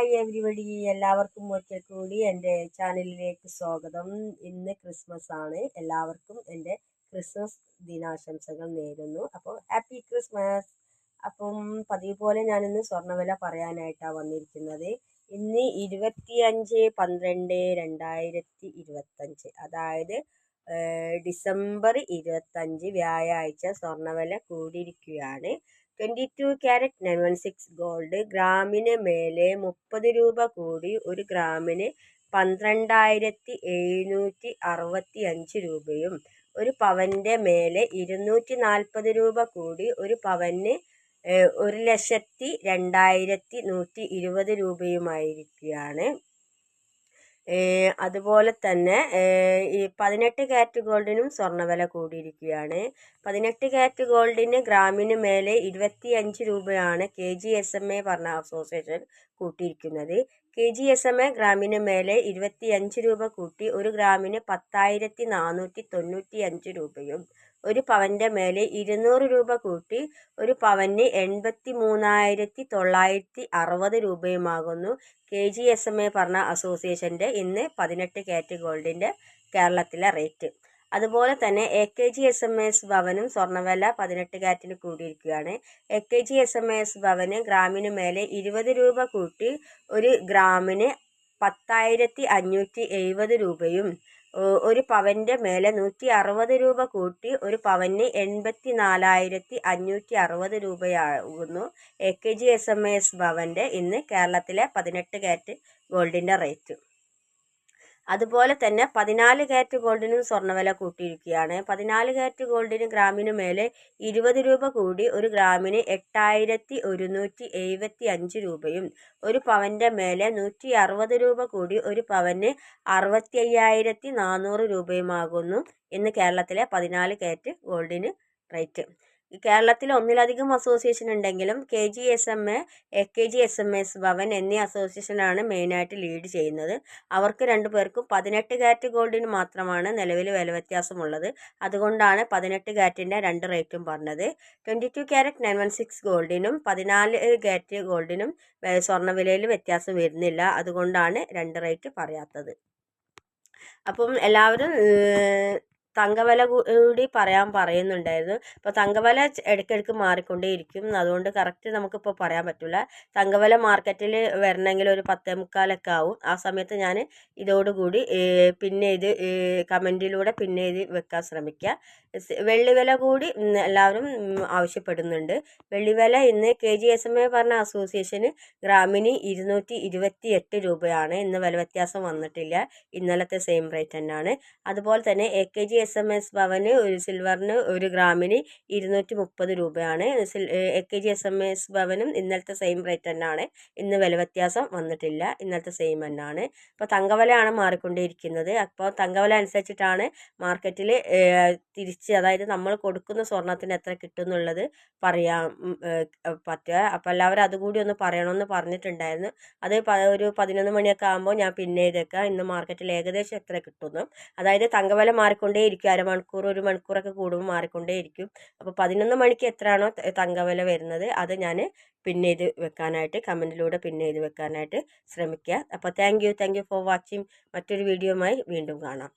Hi everybody എല്ലാവർക്കും ഒരിക്കൽ കൂടി എന്റെ ചാനലിലേക്ക് സ്വാഗതം. ഇന്ന് ക്രിസ്മസ് ആണ്. എല്ലാവർക്കും എന്റെ ക്രിസ്മസ് ദിനാശംസകൾ നേരുന്നു. അപ്പോൾ ഹാപ്പി ക്രിസ്മസ് അപ്പം പതിവ് പോലെ ഞാനിന്ന് സ്വർണവില പറയാനായിട്ടാണ് വന്നിരിക്കുന്നത്. ഇന്ന് ഇരുപത്തി അഞ്ച് പന്ത്രണ്ട് രണ്ടായിരത്തി ഇരുപത്തഞ്ച് അതായത് ഡിസംബർ ഇരുപത്തഞ്ച് വ്യാഴാഴ്ച സ്വർണവില കൂടിയിരിക്കുകയാണ്. Twenty two carat nine one six gold ഗ്രാമിന് മേലെ മുപ്പത് രൂപ കൂടി ഒരു ഗ്രാമിന് പന്ത്രണ്ടായിരത്തി എഴുന്നൂറ്റി അറുപത്തി അഞ്ച് രൂപയും ഒരു പവന്റെ മേലെ ഇരുന്നൂറ്റി നാൽപ്പത് രൂപ കൂടി ഒരു പവന് ഒരു ലക്ഷത്തി രണ്ടായിരത്തി നൂറ്റി ഇരുപത് രൂപയുമായിരിക്കുകയാണ്. അതുപോലെ തന്നെ ഈ പതിനെട്ട് ക്യാരറ്റ് ഗോൾഡിനും സ്വർണവില കൂടിയിരിക്കുകയാണ്. പതിനെട്ട് ക്യാരറ്റ് ഗോൾഡിന് ഗ്രാമിന് മേലെ ഇരുപത്തി അഞ്ച് രൂപയാണ് K G S M A പറഞ്ഞ association കൂട്ടിയിരിക്കുന്നത്. K G S M A ഗ്രാമിന് മേലെ ഇരുപത്തി അഞ്ച് രൂപ കൂട്ടി ഒരു ഗ്രാമിന് പത്തായിരത്തി നാനൂറ്റി തൊണ്ണൂറ്റി അഞ്ച് രൂപയും ഒരു പവന്റെ മേലെ ഇരുന്നൂറ് രൂപ കൂട്ടി ഒരു പവന് എൺപത്തി മൂന്നായിരത്തി തൊള്ളായിരത്തി അറുപത് രൂപയുമാകുന്നു. K G S M A പറഞ്ഞ അസോസിയേഷന്റെ ഇന്ന് പതിനെട്ട് കാറ്റ് ഗോൾഡിന്റെ കേരളത്തിലെ റേറ്റ്. അതുപോലെ തന്നെ A K G S M S ഭവനും സ്വർണവില പതിനെട്ട് കാറ്റിന് കൂടിയിരിക്കുകയാണ്. A K G S M S ഭവന് ഗ്രാമിന് മേലെ ഇരുപത് രൂപ കൂട്ടി ഒരു ഗ്രാമിന് പത്തായിരത്തി അഞ്ഞൂറ്റി എഴുപത് രൂപയും ഒരു പവന്റെ മേലെ നൂറ്റി അറുപത് രൂപ കൂട്ടി ഒരു പവന് എൺപത്തി നാലായിരത്തി അഞ്ഞൂറ്റി അറുപത് രൂപയാകുന്നു A K G S M S ഭവന്റെ ഇന്ന് കേരളത്തിലെ പതിനെട്ട് കാരറ്റ് ഗോൾഡിന്റെ റേറ്റ്. അതുപോലെ തന്നെ പതിനാല് കാരറ്റ് ഗോൾഡിനും സ്വർണവില കൂട്ടിയിരിക്കുകയാണ്. പതിനാല് കാരറ്റ് ഗോൾഡിന് ഗ്രാമിന് മേലെ ഇരുപത് രൂപ കൂടി ഒരു ഗ്രാമിന് എട്ടായിരത്തി ഒരുന്നൂറ്റി എഴുപത്തി അഞ്ച് രൂപയും ഒരു പവന്റെ മേലെ നൂറ്റി അറുപത് രൂപ കൂടി ഒരു പവന് അറുപത്തി അയ്യായിരത്തി നാനൂറ് രൂപയുമാകുന്നു ഇന്ന് കേരളത്തിലെ പതിനാല് കാരറ്റ് ഗോൾഡിന് റേറ്റ്. കേരളത്തിൽ ഒന്നിലധികം അസോസിയേഷൻ ഉണ്ടെങ്കിലും K G S M A A K G S M S Bhavan എന്നീ അസോസിയേഷനാണ് മെയിനായിട്ട് ലീഡ് ചെയ്യുന്നത്. അവർക്ക് രണ്ടു പേർക്കും പതിനെട്ട് കാറ്റ് ഗോൾഡിന് മാത്രമാണ് നിലവിൽ വില വ്യത്യാസമുള്ളത്. അതുകൊണ്ടാണ് പതിനെട്ട് കാറ്റിന്റെ രണ്ട് റേറ്റും പറഞ്ഞത്. Twenty two carat nine one six ഗോൾഡിനും പതിനാല് കാറ്റ് ഗോൾഡിനും സ്വർണവിലയിൽ വ്യത്യാസം വരുന്നില്ല. അതുകൊണ്ടാണ് രണ്ട് റേറ്റ് പറയാത്തത്. അപ്പം എല്ലാവരും തങ്കവില കൂടി പറയാൻ പറയുന്നുണ്ടായിരുന്നു. അപ്പോൾ തങ്കവില ഇടയ്ക്കിടയ്ക്ക് മാറിക്കൊണ്ടേയിരിക്കും. അതുകൊണ്ട് കറക്റ്റ് നമുക്കിപ്പോൾ പറയാൻ പറ്റില്ല തങ്കവില മാർക്കറ്റിൽ വരണമെങ്കിൽ ഒരു പത്തേ മുക്കാലൊക്കെ ആവും. ആ സമയത്ത് ഞാൻ ഇതോടുകൂടി പിന്നെ ഇത് കമന്റിലൂടെ പിന്നെ ഇത് വെക്കാൻ ശ്രമിക്കുക വെള്ളിവില കൂടി എല്ലാവരും ആവശ്യപ്പെടുന്നുണ്ട്. വെള്ളിവില ഇന്ന് K G S M A പറഞ്ഞ അസോസിയേഷന് ഗ്രാമിന് ഇരുന്നൂറ്റി ഇരുപത്തി എട്ട് രൂപയാണ്. ഇന്ന് വില വ്യത്യാസം വന്നിട്ടില്ല. ഇന്നലത്തെ സെയിം റേറ്റ് തന്നെയാണ് അതുപോലെ തന്നെ A K G S M S ഭവന് ഒരു സിൽവറിന് ഒരു ഗ്രാമിന് ഇരുന്നൂറ്റി മുപ്പത് രൂപയാണ് A K G S M S ഭവനും ഇന്നലത്തെ സെയിം റേറ്റ് തന്നെയാണ് ഇന്ന് വില വ്യത്യാസം വന്നിട്ടില്ല. ഇന്നലത്തെ സെയിം തന്നെയാണ് ഇപ്പോൾ തങ്കവിലയാണ് മാറിക്കൊണ്ടിരിക്കുന്നത് അപ്പോൾ തങ്കവില അനുസരിച്ചിട്ടാണ് മാർക്കറ്റിൽ തിരിച്ച് അതായത് നമ്മൾ കൊടുക്കുന്ന സ്വർണത്തിന് എത്ര കിട്ടും എന്നുള്ളത് പറയാൻ പറ്റുക. അപ്പോൾ എല്ലാവരും അതുകൂടി ഒന്ന് പറയണമെന്ന് പറഞ്ഞിട്ടുണ്ടായിരുന്നു. അത് ഒരു പതിനൊന്ന് മണിയൊക്കെ ആകുമ്പോൾ ഞാൻ പിന്നെ ഇതൊക്കെ ഇന്ന് മാർക്കറ്റിൽ ഏകദേശം എത്ര കിട്ടുന്നു. അതായത് തങ്കവില മാറിക്കൊണ്ടേ ഇരിക്കും അരമണിക്കൂർ ഒരു മണിക്കൂറൊക്കെ കൂടുമ്പോൾ മാറിക്കൊണ്ടേ ഇരിക്കും അപ്പോൾ പതിനൊന്ന് മണിക്ക് എത്രയാണോ തങ്കവില വരുന്നത് അത് ഞാൻ പിന്നെ ഇത് വെക്കാനായിട്ട് കമന്റിലൂടെ പിന്നെ ഇത് വെക്കാനായിട്ട് ശ്രമിക്കുക. അപ്പോൾ thank you thank you for watching. മറ്റൊരു വീഡിയോയുമായി വീണ്ടും കാണാം.